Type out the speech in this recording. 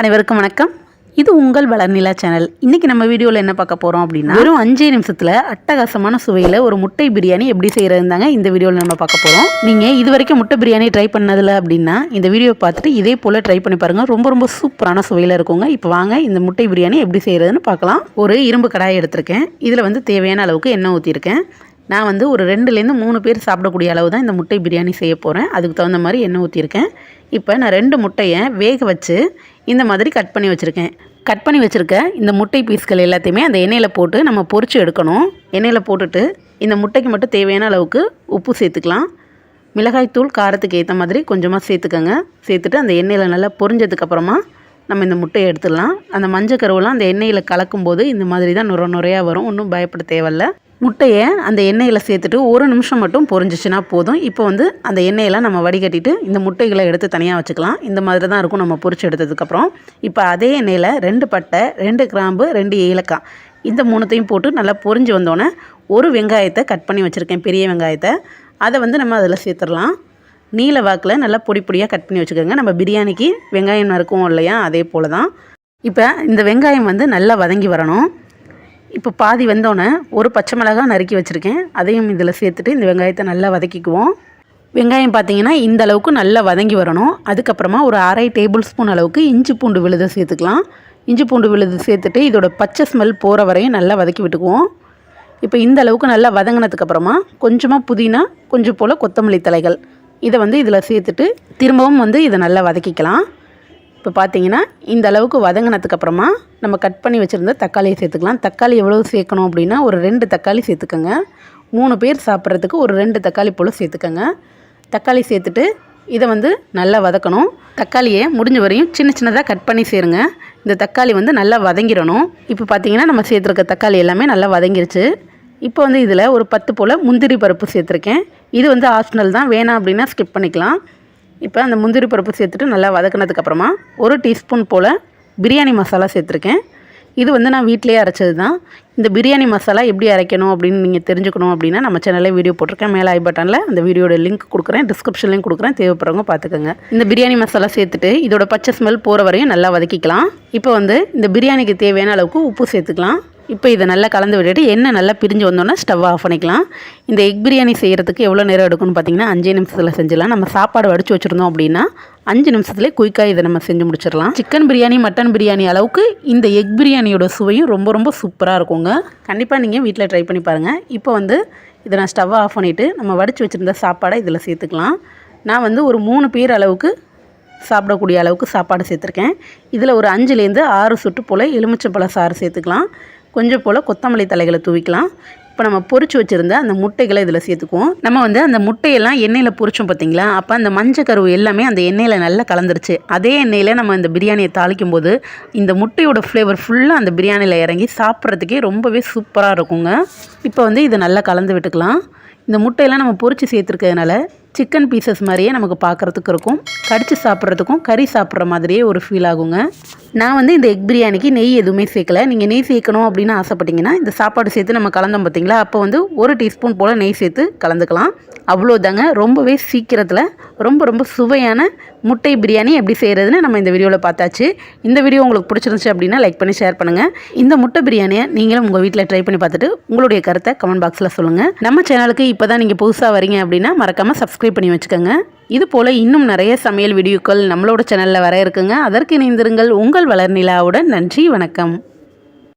அனைவருக்கும் வணக்கம். இது உங்கள் வளர்நிலா சேனல். இன்றைக்கி நம்ம வீடியோவில் என்ன பார்க்க போகிறோம் அப்படின்னா வெறும் அஞ்சே நிமிஷத்தில் அட்டகாசமான சுவையில் ஒரு முட்டை பிரியாணி எப்படி செய்கிறதுந்தாங்க இந்த வீடியோவில் நம்ம பார்க்க போகிறோம் நீங்கள் இது வரைக்கும் முட்டை பிரியாணி ட்ரை பண்ணதில்ல அப்படின்னா இந்த வீடியோ பார்த்துட்டு இதே போல் ட்ரை பண்ணி பாருங்கள் ரொம்ப ரொம்ப சூப்பரான சுவையில் இருக்குங்க. இப்போ வாங்க இந்த முட்டை பிரியாணி எப்படி செய்கிறதுன்னு பார்க்கலாம். ஒரு இரும்பு கடாயை எடுத்திருக்கேன். இதில் வந்து தேவையான அளவுக்கு எண்ணெய் ஊற்றிருக்கேன் நான் வந்து ஒரு ரெண்டுலேருந்து மூணு பேர் சாப்பிடக்கூடிய அளவு தான் இந்த முட்டை பிரியாணி செய்ய போகிறேன் அதுக்கு தகுந்த மாதிரி எண்ணெய் ஊற்றிருக்கேன் இப்போ நான் ரெண்டு முட்டையை வேக வச்சு இந்த மாதிரி கட் பண்ணி வச்சுருக்கேன். கட் பண்ணி வச்சுருக்க இந்த முட்டை பீஸ்கள் எல்லாத்தையுமே அந்த எண்ணெயில் போட்டு நம்ம பொறிச்சு எடுக்கணும். எண்ணெயில் போட்டுட்டு இந்த முட்டைக்கு மட்டும் தேவையான அளவுக்கு உப்பு சேர்த்துக்கலாம். மிளகாய்த்தூள் காரத்துக்கு ஏற்ற மாதிரி கொஞ்சமாக சேர்த்துக்கோங்க. சேர்த்துட்டு அந்த எண்ணெயில் நல்லா பொரிஞ்சதுக்கப்புறமா நம்ம இந்த முட்டையை எடுத்துடலாம். அந்த மஞ்சள் கருவெல்லாம் அந்த எண்ணெயில் கலக்கும்போது இந்த மாதிரி தான் நுர நுறையாக வரும். ஒன்றும் பயப்பட தேவையில்ல. முட்டையை அந்த எண்ணெயில் சேர்த்துட்டு ஒரு நிமிஷம் மட்டும் பொரிஞ்சிச்சுன்னா போதும். இப்போ வந்து அந்த எண்ணெயெல்லாம் நம்ம வடிகட்டிட்டு இந்த முட்டைகளை எடுத்து தனியாக வச்சுக்கலாம். இந்த மாதிரி தான் இருக்கும் நம்ம பொரிச்சு எடுத்ததுக்கப்புறம் இப்போ அதே எண்ணெயில் ரெண்டு பட்டை ரெண்டு கிராம்பு ரெண்டு ஏலக்காய் இந்த மூணுத்தையும் போட்டு நல்லா பொரிஞ்சு வந்தோடனே ஒரு வெங்காயத்தை கட் பண்ணி வச்சுருக்கேன் பெரிய வெங்காயத்தை. அதை வந்து நம்ம அதில் சேர்த்துடலாம். நீல வாக்கில் நல்லா பொடி பொடியாக கட் பண்ணி வச்சுக்கோங்க. நம்ம பிரியாணிக்கு வெங்காயம் நறுக்குவோம் இல்லையா? அதே போல் தான். இப்போ இந்த வெங்காயம் வந்து நல்லா வதங்கி வரணும். இப்போ பாதி வந்தோடனே ஒரு பச்சை மிளகாய் நறுக்கி வச்சுருக்கேன். அதையும் இதில் சேர்த்துட்டு இந்த வெங்காயத்தை நல்லா வதக்கிக்குவோம். வெங்காயம் பார்த்தீங்கன்னா இந்த அளவுக்கு நல்லா வதங்கி வரணும். அதுக்கப்புறமா ஒரு அரை டேபிள் ஸ்பூன் அளவுக்கு இஞ்சி பூண்டு விழுது சேர்த்துக்கலாம். இஞ்சி பூண்டு விழுது சேர்த்துட்டு இதோட பச்சை ஸ்மெல் போகிற வரையும் நல்லா வதக்கி விட்டுக்குவோம். இப்போ இந்த அளவுக்கு நல்லா வதங்கினதுக்கப்புறமா கொஞ்சமாக புதினா கொஞ்சம் போல் கொத்தமல்லி தலைகள். இதை வந்து இதில் சேர்த்துட்டு திரும்பவும் வந்து இதை நல்லா வதக்கிக்கலாம். இப்போ பார்த்தீங்கன்னா இந்த அளவுக்கு வதங்கினதுக்கப்புறமா நம்ம கட் பண்ணி வச்சுருந்த தக்காளியை சேர்த்துக்கலாம். தக்காளி எவ்வளோ சேர்க்கணும் அப்படின்னா ஒரு ரெண்டு தக்காளி சேர்த்துக்கோங்க. மூணு பேர் சாப்பிட்றதுக்கு ஒரு ரெண்டு தக்காளி போல் சேர்த்துக்கோங்க. தக்காளி சேர்த்துட்டு இதை வந்து நல்லா வதக்கணும். தக்காளியை முடிஞ்ச வரையும் சின்ன சின்னதாக கட் பண்ணி சேருங்க. இந்த தக்காளி வந்து நல்லா வதங்கிடணும். இப்போ பார்த்தீங்கன்னா நம்ம சேர்த்துருக்க தக்காளி எல்லாமே நல்லா வதங்கிருச்சு. இப்போ வந்து இதில் ஒரு பத்து போல் முந்திரி பருப்பு சேர்த்துருக்கேன். இது வந்து ஆப்ஷனல் தான். வேணாம் அப்படின்னா ஸ்கிப் பண்ணிக்கலாம். இப்போ அந்த முந்திரி பருப்பு சேர்த்துட்டு நல்லா வதக்கினதுக்கப்புறமா ஒரு டீஸ்பூன் போல் பிரியாணி மசாலா சேர்த்துருக்கேன். இது வந்து நான் வீட்டிலேயே அரைச்சது தான். இந்த பிரியாணி மசாலா எப்படி அரைக்கணும் அப்படின்னு நீங்கள் தெரிஞ்சுக்கணும் அப்படின்னா நம்ம சேனலில் வீடியோ போட்டிருக்கேன். மேலே ஐ பட்டனில் அந்த வீடியோட லிங்க் கொடுக்குறேன். டிஸ்கிரிப்ஷன்லையும் கொடுக்குறேன். தேவைப்படுறவங்க பார்த்துக்கோங்க. இந்த பிரியாணி மசாலா சேர்த்துட்டு இதோட பச்சை ஸ்மெல் போகிற வரையும் நல்லா வதக்கிக்கலாம். இப்போ வந்து இந்த பிரியாணிக்கு தேவையான அளவுக்கு உப்பு சேர்த்துக்கலாம். இப்போ இதை நல்லா கலந்து விட்டுட்டு எண்ணெய் நல்லா பிரிஞ்சு வந்தோன்னா ஸ்டவ் ஆஃப் பண்ணிக்கலாம். இந்த எக் பிரியாணி செய்கிறதுக்கு எவ்வளோ நேரம் எடுக்கும்னு பார்த்தீங்கன்னா அஞ்சே நிமிஷத்தில் செஞ்சிடலாம். நம்ம சாப்பாடு வடித்து வச்சுருந்தோம் அப்படின்னா அஞ்சு நிமிஷத்துலேயே குயிக்காக இதை நம்ம செஞ்சு முடிச்சிடலாம். சிக்கன் பிரியாணி மட்டன் பிரியாணி அளவுக்கு இந்த எக் பிரியாணியோட சுவையும் ரொம்ப ரொம்ப சூப்பராக இருக்குங்க. கண்டிப்பாக நீங்கள் வீட்டில் ட்ரை பண்ணி பாருங்கள் இப்போ வந்து இதை நான் ஸ்டவ்வை ஆஃப் பண்ணிவிட்டு நம்ம வடித்து வச்சுருந்த சாப்பாடை இதில் சேர்த்துக்கலாம். நான் வந்து ஒரு மூணு பேர் அளவுக்கு சாப்பிடக்கூடிய அளவுக்கு சாப்பாடு சேர்த்துருக்கேன். இதில் ஒரு அஞ்சுலேருந்து ஆறு சுட்டு போல் எலுமிச்சம்பழ சாறு சேர்த்துக்கலாம். கொஞ்சம் போல் கொத்தமல்லி தலைகளை தூவிக்கலாம். இப்போ நம்ம பொறிச்சு வச்சுருந்த அந்த முட்டைகளை இதில் சேர்த்துக்குவோம். நம்ம வந்து அந்த முட்டையெல்லாம் எண்ணெயில் பொறிச்சோம் பார்த்தீங்களா அப்போ அந்த மஞ்சள் கருவு எல்லாமே அந்த எண்ணெயில் நல்லா கலந்துருச்சு. அதே எண்ணெயில் நம்ம இந்த பிரியாணியை தாளிக்கும் போது இந்த முட்டையோட ஃப்ளேவர் ஃபுல்லாக அந்த பிரியாணியில் இறங்கி சாப்பிட்றதுக்கே ரொம்பவே சூப்பராக இருக்குங்க. இப்போ வந்து இதை நல்லா கலந்து விட்டுக்கலாம். இந்த முட்டையெல்லாம் நம்ம பொறிச்சு சேர்த்துருக்கிறதுனால சிக்கன் பீசஸ் மாதிரியே நமக்கு பார்க்குறதுக்கு இருக்கும். கடித்து சாப்பிட்றதுக்கும் கறி சாப்பிட்ற மாதிரியே ஒரு ஃபீல் ஆகுங்க. நான் வந்து இந்த எக் பிரியாணிக்கு நெய் எதுவுமே சேர்க்கல. நீங்கள் நெய் சேர்க்கணும் அப்படின்னு ஆசைப்பட்டீங்கன்னா இந்த சாப்பாடு சேர்த்து நம்ம கலந்தோம் பார்த்தீங்களா? அப்போ வந்து ஒரு டீஸ்பூன் போல் நெய் சேர்த்து கலந்துக்கலாம். அவ்வளோதாங்க. ரொம்பவே சீக்கிரத்தில் ரொம்ப ரொம்ப சுவையான முட்டை பிரியாணி எப்படி செய்கிறதுன்னு நம்ம இந்த வீடியோவில் பார்த்தாச்சு. இந்த வீடியோ உங்களுக்கு பிடிச்சிருந்துச்சு அப்படின்னா லைக் பண்ணி ஷேர் பண்ணுங்கள் இந்த முட்டை பிரியாணியை நீங்களும் உங்கள் வீட்டில் ட்ரை பண்ணி பார்த்துட்டு உங்களுடைய கருத்தை கமெண்ட் பாக்ஸில் சொல்லுங்கள் நம்ம சேனலுக்கு இப்போ தான் நீங்கள் புதுசாக வரீங்க அப்படின்னா மறக்காமல் சப்ஸ்கிரைப் பண்ணி வச்சுக்கோங்க. இது போல் இன்னும் நிறைய சமையல் வீடியோக்கள் நம்மளோட சேனலில் வர இருக்குங்க. அதற்கு இணைந்திருங்கள் உங்கள் வளர்நிலாவுடன். நன்றி வணக்கம்.